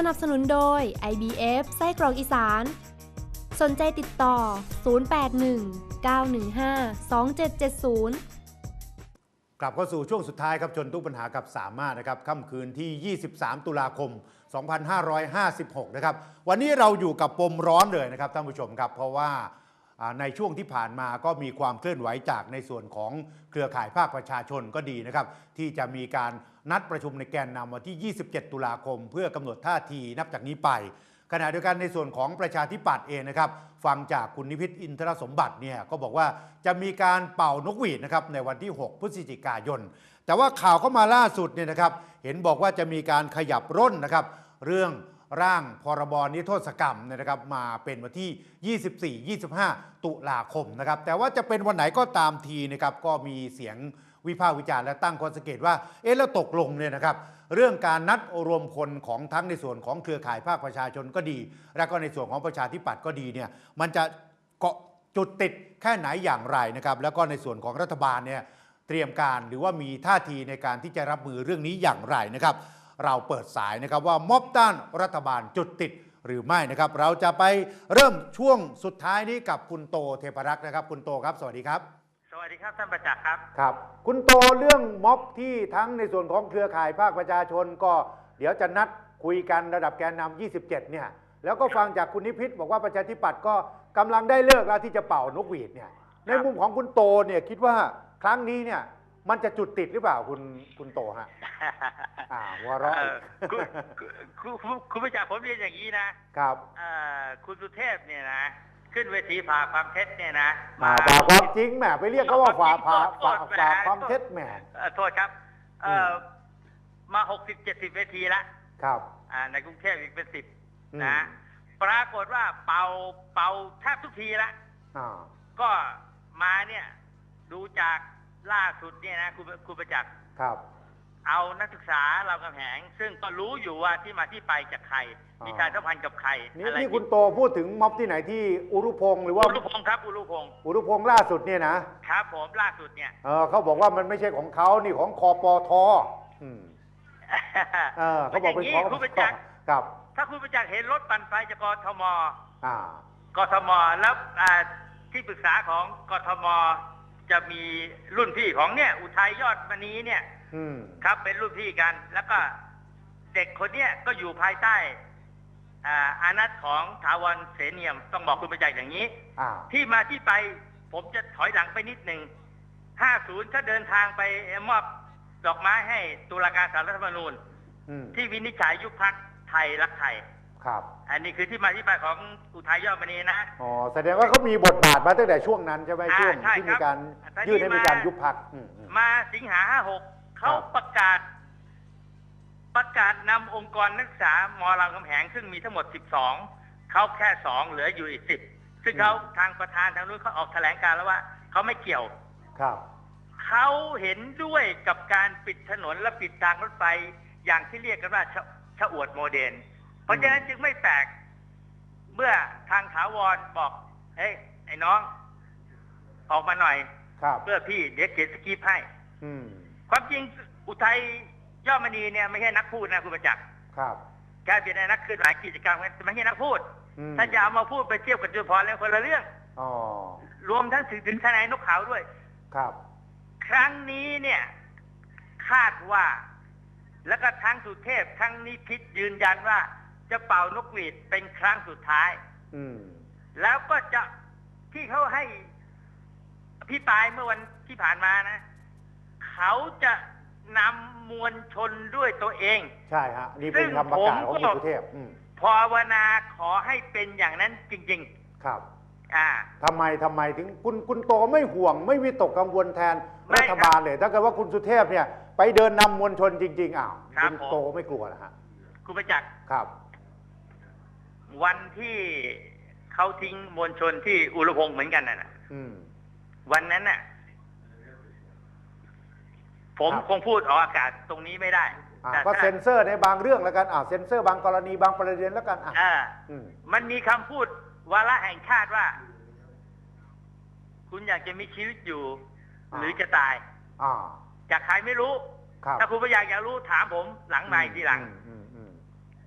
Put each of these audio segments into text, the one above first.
สนับสนุนโดย IBF ไส้กรอกอีสาน สนใจติดต่อ 081 915 2770กลับเข้าสู่ช่วงสุดท้ายครับชนทุกปัญหากับสามารถนะครับค่ำคืนที่ 23 ตุลาคม 2556 นะครับ วันนี้เราอยู่กับปมร้อนเลยนะครับท่านผู้ชมครับ เพราะว่าอ่า ในช่วงที่ผ่านมาก็มีความเคลื่อนไหวจากในส่วนของเครือข่ายภาคประชาชนก็ดีนะครับ ที่จะมีการนัดประชุมในแกนนำวันที่ 27 ตุลาคม เพื่อกำหนดท่าทีนับจากนี้ไปขณะเดียวกันในส่วนของประชาธิปัตย์เองนะครับ ฟังจากคุณนิพิษอินทรสมบัติเนี่ยก็บอกว่าจะมีการเป่านกหวีดนะครับในวันที่ 6 พฤศจิกายน แต่ว่าข่าวเข้ามาล่าสุดเนี่ยนะครับ เห็นบอกว่าจะมีการขยับร่นนะครับ เรื่อง ร่างพรบนิรโทษกรรมนะครับมาเป็นวันที่ 24-25 ตุลาคมนะครับแต่ว่าจะเป็นวันไหนก็ตามทีนะครับก็มีเสียงวิพากษ์วิจารณ์และตั้งข้อสังเกตว่าเอ๊ะแล้วตกลงเนี่ยนะครับเรื่องการนัดรวมพลของทั้งในส่วนของเครือข่ายภาคประชาชนก็ดี และก็ในส่วนของประชาธิปัตย์ก็ดีเนี่ยมันจะเกาะจุดติดแค่ไหนอย่างไรนะครับแล้วก็ในส่วนของรัฐบาลเนี่ยเตรียมการหรือว่ามีท่าทีในการที่จะรับมือเรื่องนี้อย่างไรนะครับ เราเปิดสายนะครับว่าม็อบต้านรัฐบาลจุดติดหรือไม่นะครับ เราจะไปเริ่มช่วงสุดท้ายนี้กับคุณโตเทพรักษ์นะครับ คุณโตครับสวัสดีครับ สวัสดีครับท่านประจักษ์ครับครับ คุณโตเรื่องม็อบที่ทั้งในส่วนของเครือข่ายภาคประชาชนก็เดี๋ยวจะนัดคุยกันระดับแกนนำ27 เนี่ย แล้วก็ฟังจากคุณนิพิษบอกว่าประชาธิปัตย์ก็กำลังได้เลิกแล้วที่จะเป่านกหวีดเนี่ยในมุมของคุณโตเนี่ยคิดว่าครั้งนี้เนี่ย มันจะจุดติดหรือเปล่าคุณคุณโตฮะ อ่าหัวเราะเอ่อีอกคุณคุณคุณคุณประจักษ์ผมเรียนอย่างนี้นะครับเอ่อคุณสุเทพเนี่ยนะ ขึ้นเวทีผ่าความเท็จเนี่ยนะมาฝ่าความจริงแหมไปเรียกเขาว่าฝ่าฝ่าฝ่าโทษฝ่าโทษความเท็จแหม เอ่อโทษครับเอ่ออมาหกสิบเจ็ดสิบเวทีละครับ อ่าในกรุงเทพอีกเป็นสิบอืม นะ ปรากฏว่าเป่าเป่าแทบทุกทีละ อ่า ก็มาเนี่ยดูจาก ล่าสุดเนี่ยนะคุณคุณประจักษ์ครับ เอานักศึกษาเรากำแหง ซึ่งก็รู้อยู่ว่าที่มาที่ไปจากใครอ๋อมีการสัมพันธ์กับใครนี่อะไรนี่คุณโตพูดถึงม็อบที่ไหนที่อุรุพงศ์หรือว่าอุรุพงศ์ครับอุรุพงศ์อุรุพงศ์ล่าสุดเนี่ยนะครับ ผมล่าสุดเนี่ย เออเขาบอกว่ามันไม่ใช่ของเขานี่ของคอปทอืมเออเขาบอกเป็นย่ของคุณประจักษ์ครับ ถ้าคุณประจักษ์เห็นรถปั่นไฟจากกทมอ่ากทมแล้วอ่าที่ปรึกษาของกทม จะมีรุ่นพี่ของเนี่ย อุทัยยอดมณีเนี่ย อืม ครับเป็นรุ่นพี่กัน แล้วก็เด็กคนเนี้ยก็อยู่ภายใต้อ่าอานัตของถาวรเสนียม ต้องบอกคุณประจักษ์อย่างนี้ อ่า ที่มาที่ไปผมจะถอยหลังไปนิดหนึ่ง 50 ถ้าเดินทางไปมอบดอกไม้ให้ตุลาการศาลรัฐธรรมนูญ อืม ที่วินิจฉัยยุบพักไทยรักไทย ครับอันนี้คือที่มาที่ไปของอุทัยยอดมณีนะอ๋อแสดงว่าเขามีบทบาทมาตั้งแต่ช่วงนั้นใช่ไหมอ่าช่วงใช่ที่ครัมีบการตอนนี้ยื่นให้มีการมายุบพักอืมอืมมาสิงหา56เขาครับประกาศ ประกาศนำองค์กรนักศึกษามอรามคำแหงซึ่งมีทั้งหมด12เขาแค่สองเหลืออยู่อีก10ซึ่งเขาทางประธานทางนู้นเขาออกแถลงการแล้วว่าเขาไม่เกี่ยวครับเขาเห็นด้วยกับการปิดถนนและปิดทางรถไฟอย่างที่เรียกกันว่าชะชะอวดโมเดล เพราะฉะนั้นจึงไม่แปลก เมื่อทางถาวรบอก เฮ้ยไอ้น้อง ออกมาหน่อยครับเพื่อพี่เดี๋ยวเขียนสคริปต์ให้ อืมความจริงอุทัยยอดมณีเนี่ยไม่ใช่นักพูดนะคุณประจักษ์ครับแกเป็นนักเคลื่อนไหวกิจกรรมแต่ไม่ใช่นักพูดอืมถ้าจะเอามาพูดไปเทียบกับจุลพรแล้วคนละเรื่อง อ๋อรวมทั้งถึงถึงทนายนกเขาด้วย ครับ ครั้งนี้เนี่ย คาดว่า แล้วก็ทั้งสุเทพทั้งนิพิษยืนยันว่า จะเป่านกหวีดเป็นครั้งสุดท้าย อืม แล้วก็จะที่เขาให้พี่ปรายเมื่อวันที่ผ่านมานะ เขาจะนำมวลชนด้วยตัวเอง ใช่ฮะนี่เป็นคำประกาศของคุณสุเทพอืมภาวนาขอให้เป็นอย่างนั้นจริง ครับๆ อ่า ทำไมทำไมถึงคุณคุณโตไม่ห่วง ไม่วิตกกังวลแทนไม่รัครัฐบบาลเลย ถ้าเกิดว่าคุณสุเทพเนี่ย ไปเดินนำมวลชนจริง ๆ อ้าวครับคุณผม โตไม่กลัวเหรอฮะ คุณประจักษ์ ครับ วันที่เขาทิ้งมวลชนที่อุรุพงศ์เหมือนกันน่ะนะอืม วันนั้นน่ะ ผมครับ คงพูดออกอากาศตรงนี้ไม่ได้อ่าแต่ก็ถ้าเซ็นเซอร์ในบางเรื่องแล้วกันอ่าเซ็นเซอร์บางกรณีบางประเด็นแล้วกันอะอ่าอืม มันมีคำพูดวาระแห่งชาติว่า คุณอยากจะมีชีวิตอยู่ อ่า หรือจะตาย อ่าจากใครไม่รู้ ครับถ้าคุณไม่อยากอยากรู้ถามผมหลังใหม่ทีหลัง อืม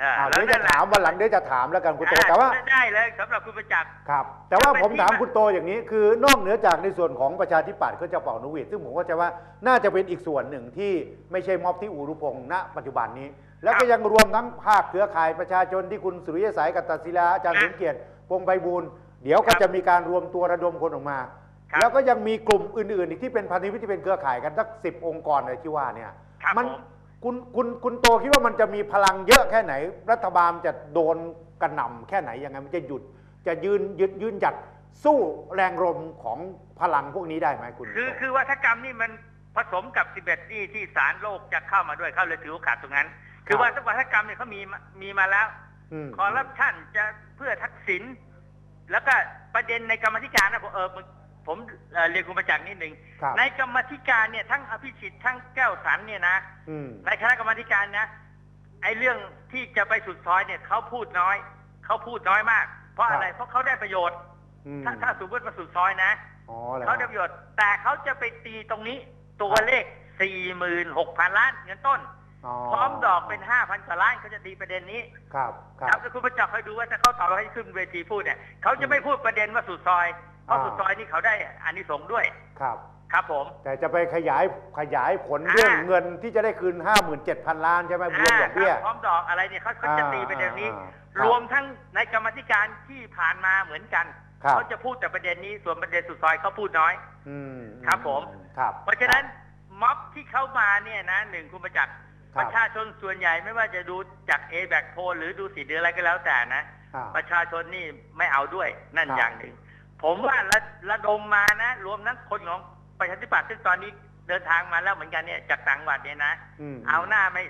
อืมอืมเอออ่าแล้วเดี๋ยวจะนั่นแหละถามวันหลังเดี๋ยวจะถามแล้วกันคุณโตอ่าแต่ว่าได้เลยสำหรับคุณประจักษ์ ครับแต่ว่าจะเป็นผมถามที่คุณโตอย่างนี้คือนอกเหนือจากในส่วนของประชาธิปัตย์ก็จะเป่านกหวีดซึ่งผมก็จะว่าน่าจะเป็นอีกส่วนหนึ่งที่ไม่ใช่ม็อบที่อูรุพงษ์ณปัจจุบันนี้ แล้วก็ยังรวมทั้งภาคเครือข่ายประชาชนที่คุณสุริยสายกัตตศิลาอาจารย์สมเกียรติพงษ์ไพบูลย์เดี๋ยวก็จะมีการรวมตัวระดมคนออกมา ครับ แล้วก็ยังมีกลุ่มอื่นๆอีกที่เป็นพันธมิตรที่เป็นเครือข่ายกันสักสิบองค์กรเลยที่ว่าเนี่ย ครับมันผม คุณคุณคุณโตคิดว่ามันจะมีพลังเยอะแค่ไหน รัฐบาลจะโดนกระหน่ำแค่ไหนยังไงมันจะหยุดจะยืนยืนยืนหยัดสู้แรงลมของพลังพวกนี้ได้ไหมคุณคือโตคือวัฒกรรมนี่มันผสมกับ 11 ที่ที่สารโลกจะเข้ามาด้วยเขาเลยถือโอกาสตรงนั้น คือว่าวัฒกรรมเนี่ยเขามีมามีมาแล้วมคอร์รัปชันจะเพื่อทักษิณแล้วก็ประเด็นในกรรมธิการนะผมเออ ผมเอ่อเรียนคุณประจักษ์นิดหนึ่งครับในกรรมธิการเนี่ยทั้งอภิสิทธิ์ทั้งแก้วสันเนี่ยนะอืมในคณะกรรมธิการนะไอ้เรื่องที่จะไปสุดซอยเนี่ยเขาพูดน้อยเขาพูดน้อยมาก เพราะอะไรเพราะเขาได้ประโยชน์ อืมถ้าถ้าสมมติมาสุดซอยนะอ๋อเหรอเขาได้ประโยชน์ แต่เขาจะไปตีตรงนี้ ตัวเลข46,000ล้านเงินต้น พร้อมดอกเป็น5,000กว่าล้านเขาจะตีประเด็นนี้ครับคครัรับบถ้าคุณประจักษ์คอยดูว่าถ้าเขาตอบให้ขึ้นเวทีพูดเนี่ยเขาจะไม่พูดประเด็นว่าสุดซอย เพราะอ่าสุดซอยนี่เขาได้อานิสงส์ด้วย ครับ ครับผม แต่จะไปขยายขยายผลเรื่องอ่าเงินที่จะได้คืน 57,000 ล้านใช่ไหมรวมดอกเบี้ยาครับพร้อมดอกอะไรเนี่ยเขาเขาจะตีประเด็นนี้อ่าอ่ารวมทั้งในกรรมธิการที่ผ่านมาเหมือนกันครับเขาจะพูดแต่ประเด็นนี้ส่วนประเด็นสุดซอยเขาพูดน้อยอืมครับผมครับ เพราะฉะนั้นม็อบที่เข้ามาเนี่ยนะหนึ่งคุณประจักษ์ครับประชาชนส่วนใหญ่ไม่ว่าจะดูจากเอแบกโพหรือดูสีหรืออะไรก็แล้วแต่นะอ่าประชาชนนี่ไม่เอาด้วยนั่นครับอย่างหนึ่ง ผมว่าระระดมมานะ รวมทั้งคนของประชาธิปัตย์ซึ่งตอนนี้เดินทางมาแล้วเหมือนกันเนี่ยจากต่างจังหวัดเนี่ยนะอืมเอาหน้าไม่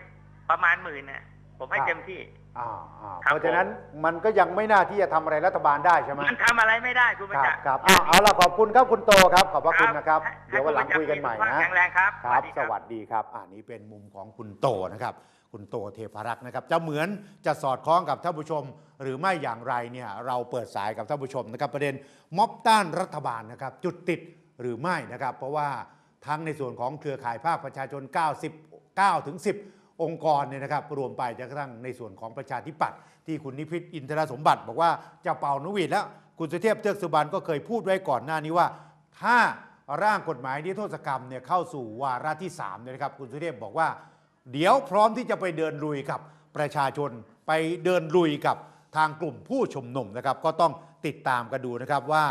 ประมาณหมื่นนะผมให้ครับเต็มที่ อ่าอ่าครับ เพราะฉะนั้นมันก็ยังไม่น่าที่จะทำอะไรรัฐบาลได้ใช่ไหมมันทำอะไรไม่ได้คุณปคระรับจักษ์ครับอ้าวเอาละขอบคุณครับคุณโตครับ ขอบพระคุณนะครับให้เดี๋ยววันหลังคุยกันใหม่ให้คุณประจักษ์สุขภาพนะ แข็งแรงครับ ครับสสวัวัสสดีดีครับอันนี้เป็นมุมของคุณโตนะครับ คุณโตเทพรักษ์นะครับ จะเหมือนจะสอดคล้องกับท่านผู้ชม หรือไม่อย่างไรเนี่ยเราเปิดสายกับท่านผู้ชมนะครับ ประเด็นม็อบต้านรัฐบาลนะครับ จุดติดหรือไม่นะครับ เพราะว่าทั้งในส่วนของเครือข่ายภาคประชาชน 99ถึง10 องค์กรเนี่ยนะครับ รวมไปจนกระทั่งในส่วนของประชาธิปัตย์ที่คุณนิพิษอินทรสมบัติ บอกว่าจะเป่านกหวีดแล้วคุณสุเทพเทือกสุบรรณก็เคยพูดไว้ก่อนหน้านี้ว่า ถ้าร่างกฎหมายนิรโทษกรรมเนี่ยเข้าสู่วาระที่3เนี่ยนะครับคุณสุเทพบอกว่า เดี๋ยวพร้อมที่จะไปเดินลุยกับประชาชน ไปเดินลุยกับทางกลุ่มผู้ชุมนุมนะครับ ก็ต้องติดตามกันดูนะครับว่า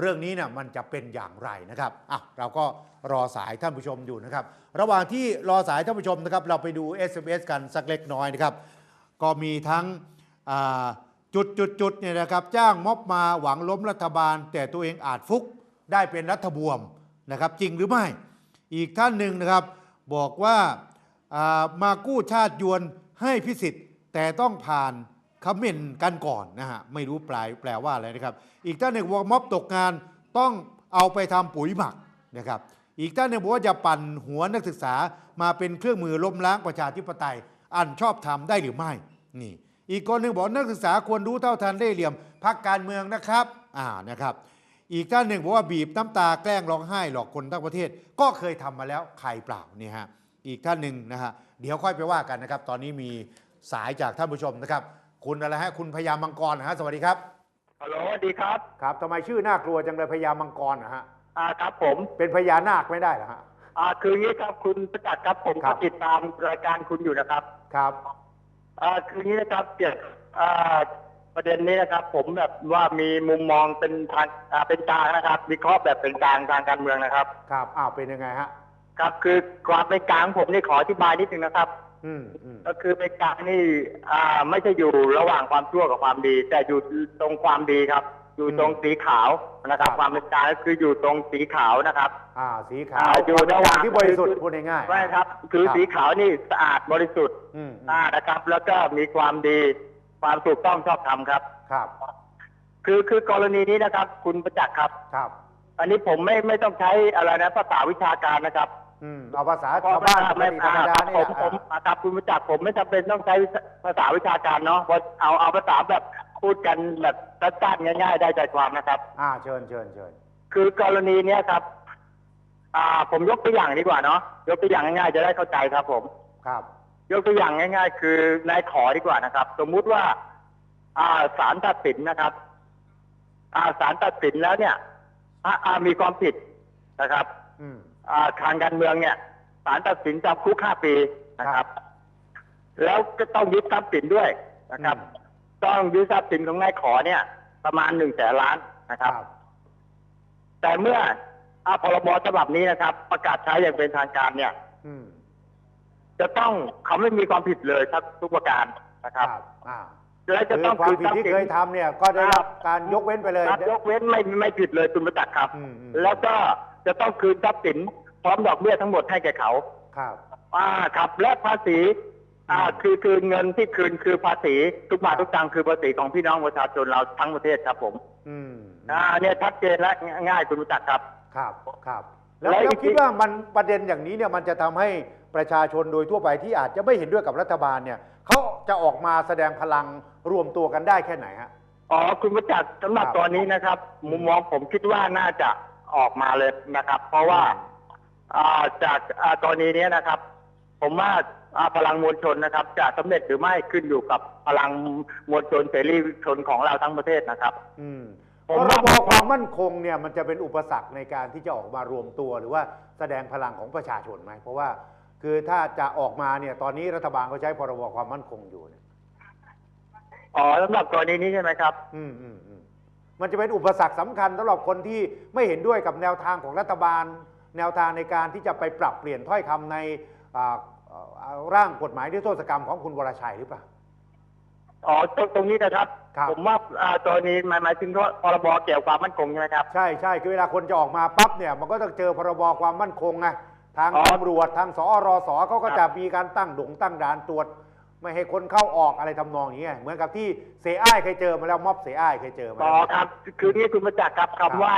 เรื่องนี้เนี่ยมันจะเป็นอย่างไรนะครับอะเราก็รอสายท่านผู้ชมอยู่นะครับ ระหว่างที่รอสายท่านผู้ชมนะครับ เราไปดู SMS กันสักเล็กน้อยนะครับ ก็มีทั้งจุดจุดจุดเนี่ยนะครับ จ้างม็อบมาหวังล้มรัฐบาล แต่ตัวเองอาจฟุกได้เป็นรัฐบวมนะครับ จริงหรือไม่ อีกท่านหนึ่งนะครับ บอกว่า มากู้ชาติยวนให้พิสิทธิ์ แต่ต้องผ่านคอมเมนต์กันก่อนนะฮะ ไม่รู้ปลายแปลว่าอะไรนะครับ อีกท่านหนึ่งบอกว่าม็อบตกงานต้องเอาไปทำปุ๋ยหมักนะครับ อีกท่านหนึ่งบอกว่าจะปั่นหัวนักศึกษามาเป็นเครื่องมือล้มล้างประชาธิปไตย อันชอบทำได้หรือไม่นี่ อีกคนหนึ่งบอกนักศึกษาควรรู้เท่าทันเล่เหลี่ยมพักการเมืองนะครับอ่านะครับ อีกท่านหนึ่งบอกว่าบีบน้ำตาแกล้งร้องไห้หลอกคนทั้งประเทศ ก็เคยทำมาแล้วใครเปล่านี่ฮะ อีกท่านหนึ่งนะฮะเดี๋ยวค่อยไปว่ากันนะครับ ตอนนี้มีสายจากท่านผู้ชมนะครับ คุณอะไรฮะคุณพญามังกรนะฮะสวัสดีครับฮัลโหลสวัสดีครับ ครับทำไมชื่อน่ากลัวจังเลยพญามังกรนะฮะอ่าครับผมเป็นพญานาคไม่ได้เหรอฮะอ่าคืออย่างนี้ครับคุณประจักษ์ครับผมครัก็บติดตามรายการคุณอยู่นะครับครับอ่าคืออย่างนี้นะครับเกี่ยวกับอ่าประเด็นนี้นะครับ ผมแบบว่ามีมุมมองเป็นทางอ่าเป็นกลางนะครับวิเคราะห์แบบเป็นกลางทางการเมืองนะครับ ครับอ้าวเป็นยังไงฮะ ครับคือความเป็นกลางผมนี่ขออธิบายนิดนึงนะครับ อืมอืมก็คือเป็นกลางนี่อ่าไม่ใช่อยู่ระหว่างความชั่วกับความดี แต่อยู่ตรงความดีครับ อยู่ตรงสีขาวนะครับ ความเป็นกลางก็คืออยู่ตรงสีขาวนะครับ อ่า สีขาวอ่าอยู่ระหว่าง ที่บริสุทธิ์พูดง่ายๆ ใช่ครับ คือครับ สีขาวนี่สะอาดบริสุทธิ์อืมสะอาดนะครับ แล้วก็มีความดีความถูกต้องชอบธรรมครับ ครับ คือคือกรณีนี้นะครับ คุณประจักษ์ครับ ครับ อันนี้ผมไม่ไม่ต้องใช้อะไรนะภาษาวิชาการนะครับ อืมเอาภาษาเพราะชาวบ้านธรรมไม่ดาธรรมดาครับเนี่ผยมผมครับคุณประจักษ์ผมไม่จำเป็นต้องใช้ภาษาวิชาการเนาะเพราะเอาเอาภาษาแบบพูดกันแบบสั้นๆง่าย ๆ ได้ใจความนะครับ อ่าเชิญเชิญเชิญคือกรณีเนี้ยครับ อ่า ผมยกตัวอย่างดีกว่าเนาะยกตัวอย่างง่ายๆจะได้เข้าใจครับ ผม ครับ ยกตัวอย่างง่าย ๆ คือนายขอดีกว่านะครับ สมมุติว่า อ่าศาลตัดสินนะครับ อ่าศาลตัดสินแล้วเนี่ยอ่าอ่ามีความผิดนะครับ อืมอ่า ทางการเมืองเนี่ยศาลตัดสินจำคุกห้าปีนะครับ แล้วก็ต้องยึดทรัพย์สินด้วยนะครับอืมต้องยึดทรัพย์สินของนายขอเนี่ย ประมาณหนึ่งแสนล้านนะครับ แต่เมื่ออาพรบฉบับนี้นะครับ ประกาศใช้อย่างเป็นทางการเนี่ยอืมจะต้องเขาไม่มีความผิดเลยครับทุกประการนะคครัรับบอ่าและจะต้องคือความผิดทรัพที่ย์สินเคยทำเนี่ย ก็ได้รับการยกเว้นไปเลยครับยกเว้นไม่ไม่ผิดเลยคุณประจักษ์ครับอืมอืมแล้วก็ จะต้องคืนทรัพย์สินพร้อมดอกเบี้ยทั้งหมดให้แก่เขาครับ อ่าครับและภาษีอ่าอืมคือคือเงินที่คืนคือภาษีทุกบาททุกตังค์คือภาษีของพี่น้องประชาชนเราทั้งประเทศครับผม อืมอ่าเนี่ยชัดเจนและง่ายคุณประจักษ์ครับ ครับครับ แล้วและอีแล้วกคิดว่ามันประเด็นอย่างนี้เนี่ยมันจะทำให้ประชาชนโดยทั่วไปที่อาจจะไม่เห็นด้วยกับรัฐบาลเนี่ยเขาจะออกมาแสดงพลังรวมตัวกันได้แค่ไหนฮะ อ๋อคุณประจักษ์สำหรับครับ ตอนนี้นะครับ มุมมองผมคิดว่าน่าจะ ออกมาเลยนะครับ เพราะว่าอ่าจากอ่ากรณีนี้นะครับ ผมว่าอ่าพลังมวลชนนะครับ จะสำเร็จหรือไม่ขึ้นอยู่กับพลังมวลชนเสรีชนของเราทั้งประเทศนะครับ อืมผมพรว่าบความมั่นคงเนี่ยมันจะเป็นอุปสรรคในการที่จะออกมารวมตัวหรือว่าแสดงพลังของประชาชนไหมเพราะว่าคือถ้าจะออกมาเนี่ยตอนนี้รัฐบาลก็ใช้พรบความมั่นคงอยู่เนี่ยอ๋อสำหรับกรณีนี้ใช่ไหมครับ อืมอืมอื มมันจะเป็นอุปสรรคสำคัญสำหรับคนที่ไม่เห็นด้วยกับแนวทางของรัฐบาล แนวทางในการที่จะไปปรับเปลี่ยนถ้อยคำในอ่าอ่าร่างกฎหมายนิรโทษกรรมของคุณวรชัยหรือเปล่าอ๋อตรงตรงนี้นะครับครับผมว่าอ่ากรณีหมายหมายถึงว่าพรบเกี่ยวกับความมั่นคงใช่ไหมครับ ใช่ใช่คือเวลาคนจะออกมาปั๊บเนี่ย มันก็ต้องเจอพรบความมั่นคงไงทางอ๋อตำรวจทางสอรสเขาก็ครับจะมีการตั้งดงตั้งด่านตรวจ ไม่ให้คนเข้าออกอะไรทำนองอย่างเงี้ยเหมือนกับที่เสียอ้ายเคยเจอมาแล้วม็อบเสียอ้ายเคยเจอมาอ๋แล้อวครับ คือนี่คุณประจักษ์ครับครับคำว่า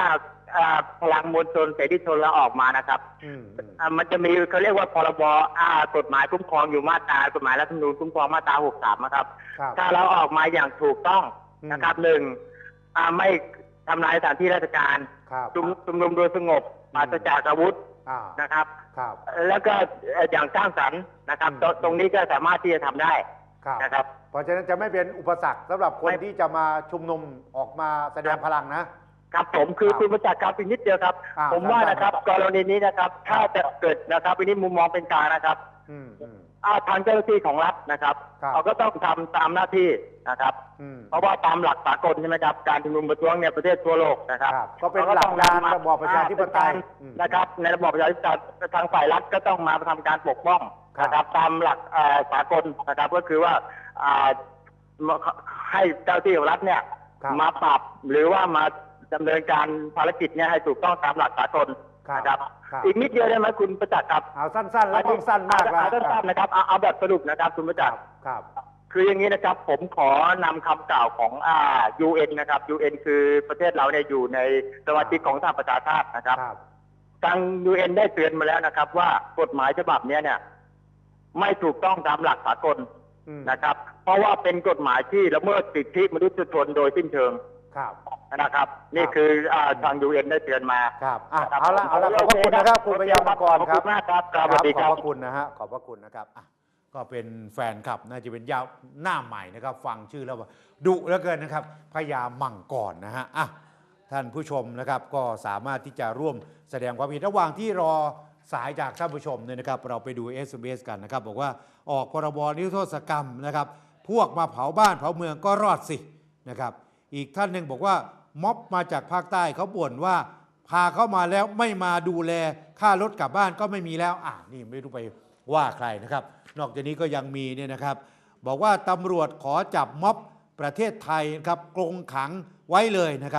อ่าพลังมวลชนเสรีชนเราออกมานะครับอืมอืมอ่ามันจะมีเขาเรียกว่าพรบอ่ากฎหมายคุ้มครองอยู่มาตรากฎหมายรัฐธรรมนูญคุ้มครองมาตรา 63 นะครับครับถ้าเราออกมาอย่างถูกต้องอืมนะครับหนึ่งอ่าไม่ทำลายสถานที่ราชการครับชุมชุมนุมโดยสงบปราศจากอาวุธอ่า นะครับ ครับ แล้วก็เอ่ออย่างสร้างสรรค์นะครับอืมตรงตรงนี้ก็สามารถที่จะทำได้ครับนะครับ เพราะฉะนั้นจะไม่เป็นอุปสรรคสำหรับคนไม่ที่จะมาชุมนุมออกมาแสดงพลังนะครับผมคือครับคุณประจักษ์ครับอีกนิดเดียวครับอ่าผมว่าสั้นๆนะครับ กรณีนี้นะครับ ถ้าจะเกิดนะครับอันนี้มุมมองเป็นกลางนะครับ อืม อืมอ่าทางเจ้าหน้าที่ของรัฐนะครับ ครับเขาก็ต้องทำตามหน้าที่นะครับ อืม เพราะว่าตามหลักสากลใช่ไหมครับ การชุมนุมประท้วงเนี่ยประเทศทั่วโลกนะครับครับก็เป็นขาหลักต้องการนำมระบอบประชาธิปไตยอ่อืมนะครับ ในระบอบประชาธิปไตยทางฝ่ายรัฐก็ต้องมาทำการปกป้องครับ นะครับ ตามหลักเอ่อสากลนะครับ ก็คือว่าอ่าให้เจ้าที่ของรัฐเนี่ย ครับ มาปรับหรือว่ามาดำเนินการภารกิจเนี่ยให้ถูกต้องตามหลักสากลครับ นะครับ ครับอีกนิดเดียวได้ไหมคุณประจักษ์ครับเอาสั้นๆ แล้วต้องสั้นมากเอแล้วเอสั้นๆนะครับเอาเอาแบบสรุปนะครับคุณประคจัรักบษ์ครับ คืออย่างนี้นะครับ ผมขอนำคำกล่าวของอ่า UN นะครับ UN คือประเทศเราเนี่ยอยู่ในสมาชิกของสหประชาชาตินะครับ ครับ ทาง UN ได้เตือนมาแล้วนะครับ ว่ากฎหมายฉบับเนี้ยเนี่ย ไม่ถูกต้องตามหลักสากลอืมนะครับ เพราะว่าเป็นกฎหมายที่ละเมิดสิทธิมนุษยชนโดยสิ้นเชิง ครับนะครับ นี่คืออ่าทาง UN ได้เตือนมา ครับอะครับเอาละเอาละขอบพระคุณนะครับคุณพยามังกรขอบครัคุบณมากครับครับสวัสดีขคอรับบพระคุณนะฮะขอบพระคุณนะครับอะก็เป็นแฟนคลับน่าจะเป็นยาวหน้าใหม่นะครับ ฟังชื่อแล้วว่าดุเหลือเกินนะครับพญามังกรนะฮะอะท่านผู้ชมนะครับก็สามารถที่จะร่วมแสดงความเห็นระหว่างที่รอสายจากท่านผู้ชมเนี่ยนะครับ เราไปดู SMS กันนะครับ บอกว่าออกพรบนิรโทษกรรมนะครับ พวกมาเผาบ้านเผาเมืองก็รอดสินะครับ อีกท่านหนึ่งบอกว่าม็อบมาจากภาคใต้เขาบ่นว่า พาเข้ามาแล้วไม่มาดูแลค่ารถกลับบ้านก็ไม่มีแล้วอ่านี่ไม่รู้ไปว่าใครนะครับ นอกจากนี้ก็ยังมีเนี่ยนะครับ บอกว่าตำรวจขอจับม็อบประเทศไทยนะครับกรงขังไว้เลยนะครับ